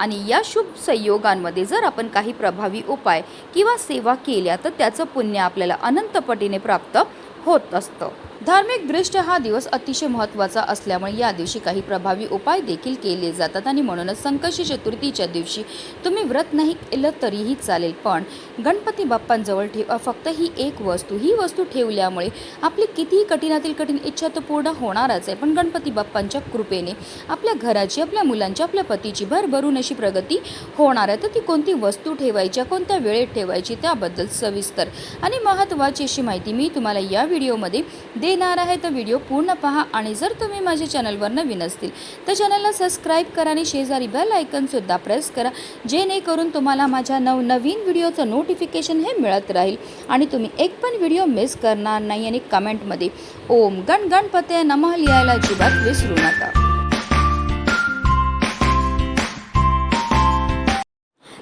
आणि या शुभ संयोगांमध्ये जर आपण काही प्रभावी उपाय किंवा सेवा केल्या तर त्याचं पुण्य आपल्याला अनंतपटीने प्राप्त होत असतं. धार्मिक दृष्ट्या हा दिवस अतिशय महत्त्वाचा असल्यामुळे या दिवशी काही प्रभावी उपाय देखील केले जातात. आणि म्हणूनच संकष्टी चतुर्थीच्या दिवशी तुम्ही व्रत नाही केलं तरीही चालेल. पण गणपती बाप्पांजवळ ठेवा फक्त ही एक वस्तू ही वस्तू ठेवल्यामुळे आपली कितीही कठीणातील कठीण इच्छा तर पूर्ण होणारच आहे. पण गणपती बाप्पांच्या कृपेने आपल्या घराची आपल्या मुलांची आपल्या पतीची भरभरून अशी प्रगती होणार आहे. तर ती कोणती वस्तू ठेवायची कोणत्या वेळेत ठेवायची त्याबद्दल सविस्तर आणि महत्त्वाची अशी माहिती मी तुम्हाला या व्हिडिओमध्ये दे येणार आहे तर व्हिडिओ पूर्ण पहा आणि जर तुम्ही माझ्या चॅनलवर नवीन असतील तर चॅनलला सबस्क्राईब करा आणि शेजारी बेल आयकनसुद्धा प्रेस करा जेणेकरून तुम्हाला माझ्या नवनवीन व्हिडिओचं नोटिफिकेशन हे मिळत राहील. आणि तुम्ही एक पण व्हिडिओ मिस करणार नाही आणि कमेंटमध्ये ओम गण गणपते नमः लिहायला अजिबात विसरू नका.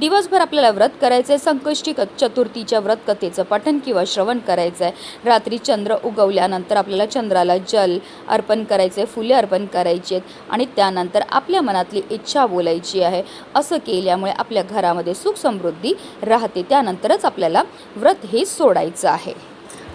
दिवसभर आपल्याला व्रत करायचं आहे संकष्टी क चतुर्थीच्या व्रत कथेचं पठण किंवा श्रवण करायचं आहे रात्री चंद्र उगवल्यानंतर आपल्याला चंद्राला जल अर्पण करायचं आहे फुले अर्पण करायची आहेत आणि त्यानंतर आपल्या मनातली इच्छा बोलायची आहे. असं केल्यामुळे आपल्या घरामध्ये सुख समृद्धी राहते. त्यानंतरच आपल्याला व्रत हे सोडायचं आहे.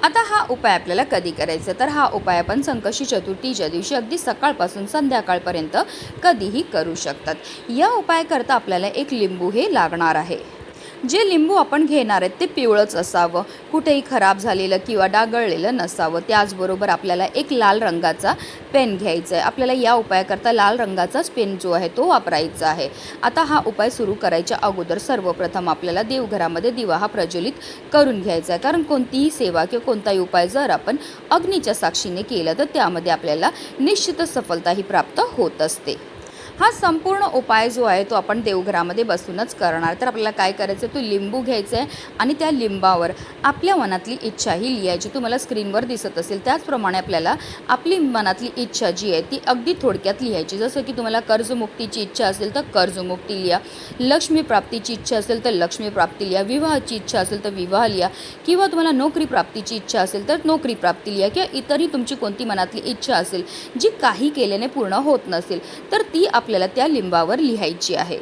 आता हा उपाय आपल्याला कधी करायचा? तर हा उपाय आपण संकष्टी चतुर्थीच्या दिवशी अगदी सकाळपासून संध्याकाळपर्यंत कधीही करू शकतात. या उपाय करता आपल्याला एक लिंबू हे लागणार आहे. जे लिंबू आपण घेणार आहेत ते पिवळंच असावं. कुठेही खराब झालेलं किंवा डागळलेलं नसावं. त्याचबरोबर आपल्याला एक लाल रंगाचा पेन घ्यायचा आहे. आपल्याला या उपायाकरता लाल रंगाचाच पेन जो आहे तो वापरायचा आहे. आता हा उपाय सुरू करायच्या अगोदर सर्वप्रथम आपल्याला देवघरामध्ये दिवा हा प्रज्वलित करून घ्यायचा आहे. कारण कोणतीही सेवा किंवा कोणताही उपाय जर आपण अग्नीच्या साक्षीने केला तर त्यामध्ये आपल्याला निश्चितच सफलता ही प्राप्त होत असते. हा संपूर्ण उपाय जो आहे तो आपण देवघरामध्ये बसूनच करणार. तर आपल्याला काय करायचं आहे तो लिंबू घ्यायचा आहे आणि त्या लिंबावर आपल्या मनातली इच्छा ही लिहायची. तुम्हाला स्क्रीनवर दिसत असेल त्याचप्रमाणे आपल्याला आपली मनातली इच्छा जी आहे ती अगदी थोडक्यात लिहायची. जसं की तुम्हाला कर्जमुक्तीची इच्छा असेल तर कर्जमुक्ती लिहा. लक्ष्मी प्राप्तीची इच्छा असेल तर लक्ष्मीप्राप्ती लिहा. विवाहाची इच्छा असेल तर विवाह लिहा. किंवा तुम्हाला नोकरी प्राप्तीची इच्छा असेल तर नोकरी प्राप्ती लिहा. किंवा इतरही तुमची कोणती मनातली इच्छा असेल जी काही केल्याने पूर्ण होत नसेल तर ती आप आपल्याला त्या लिंबावर लिहायची आहे.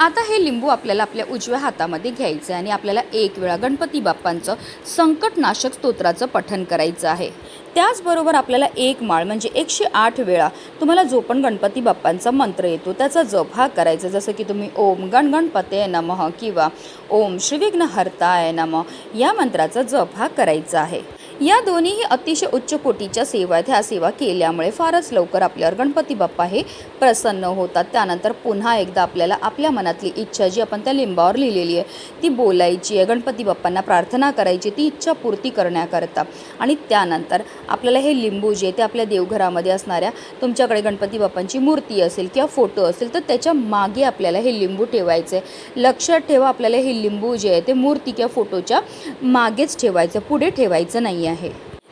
आता हे लिंबू आपल्याला आपल्या उजव्या हातामध्ये घ्यायचं आहे आणि आपल्याला एक वेळा गणपती बाप्पांचं संकटनाशक स्तोत्राचं पठण करायचं आहे. त्याचबरोबर आपल्याला एक माळ म्हणजे एकशे आठ वेळा तुम्हाला जो पण गणपती बाप्पांचा मंत्र येतो त्याचा जप हा करायचा. जसं की तुम्ही ओम गण गणपते नमः किंवा ओम श्रीविघ्न हरताय नमः या मंत्राचा जप हा करायचा आहे. या दोन्हीही अतिशय उच्च कोटीच्या सेवा आहेत ह्या सेवा केल्यामुळे फारच लवकर आपल्यावर गणपती बाप्पा हे प्रसन्न होतात. त्यानंतर पुन्हा एकदा आपल्याला आपल्या मनातली इच्छा जी आपण त्या लिंबावर लिहिलेली आहे ती बोलायची आहे. गणपती बाप्पांना प्रार्थना करायची ती इच्छा पूर्ती करण्याकरता. आणि त्यानंतर आपल्याला हे लिंबू जे ते आपल्या देवघरामध्ये असणाऱ्या तुमच्याकडे गणपती बाप्पांची मूर्ती असेल किंवा फोटो असेल तर त्याच्यामागे आपल्याला हे लिंबू ठेवायचे लक्षात ठेवा आपल्याला हे लिंबू जे आहे ते मूर्ती किंवा फोटोच्या मागेच ठेवायचं पुढे ठेवायचं नाही आहे.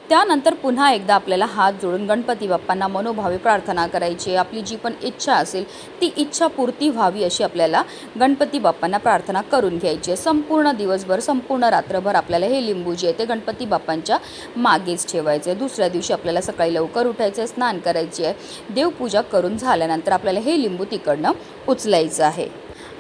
त्यानंतर पुन्हा एकदा आपल्याला हात जोडून गणपती बाप्पांना मनोभावे प्रार्थना करायची आहे. आपली जी पण इच्छा असेल ती इच्छा पूर्ती व्हावी अशी आपल्याला गणपती बाप्पांना प्रार्थना करून घ्यायची आहे. संपूर्ण दिवसभर संपूर्ण रात्रभर आपल्याला हे लिंबू जे आहे ते गणपती बाप्पांच्या मागेच ठेवायचे आहे. दुसऱ्या दिवशी आपल्याला सकाळी लवकर उठायचं आहे स्नान करायची आहे. देवपूजा करून झाल्यानंतर आपल्याला हे लिंबू तिकडनं उचलायचं आहे.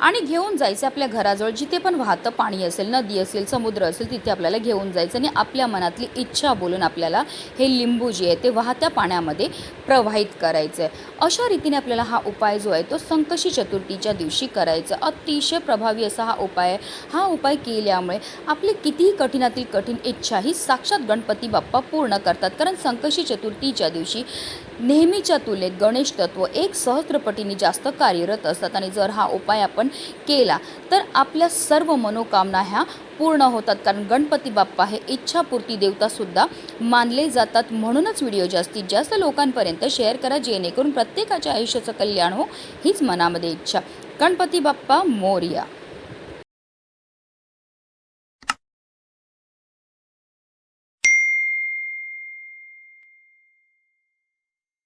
आणि घेऊन जायचं आपल्या घराजवळ. जिथे पण वाहतं पाणी असेल नदी असेल समुद्र असेल तिथे आपल्याला घेऊन जायचं आणि आपल्या मनातली इच्छा बोलून आपल्याला हे लिंबू जे आहे ते वाहत्या पाण्यामध्ये प्रवाहित करायचं आहे अशा रीतीने आपल्याला हा उपाय जो आहे तो संकशी चतुर्थीच्या दिवशी करायचा. अतिशय प्रभावी असा हा उपाय आहे. हा उपाय केल्यामुळे आपली कितीही कठीणातील कठीण इच्छा ही साक्षात गणपती बाप्पा पूर्ण करतात. कारण संकशी चतुर्थीच्या दिवशी नेहमीच्या तुलनेत गणेश तत्व एक सहस्त्रपटीने जास्त कार्यरत असतात आणि जर हा उपाय आपण केला तर आपल्या सर्व मनोकामना ह्या पूर्ण होतात. कारण गणपती बाप्पा हे इच्छापूर्ती देवतासुद्धा मानले जातात. म्हणूनच व्हिडिओ जास्तीत जास्त लोकांपर्यंत शेअर करा जेणेकरून प्रत्येकाच्या आयुष्याचं कल्याण हो हीच मनामध्ये इच्छा. गणपती बाप्पा मोर्या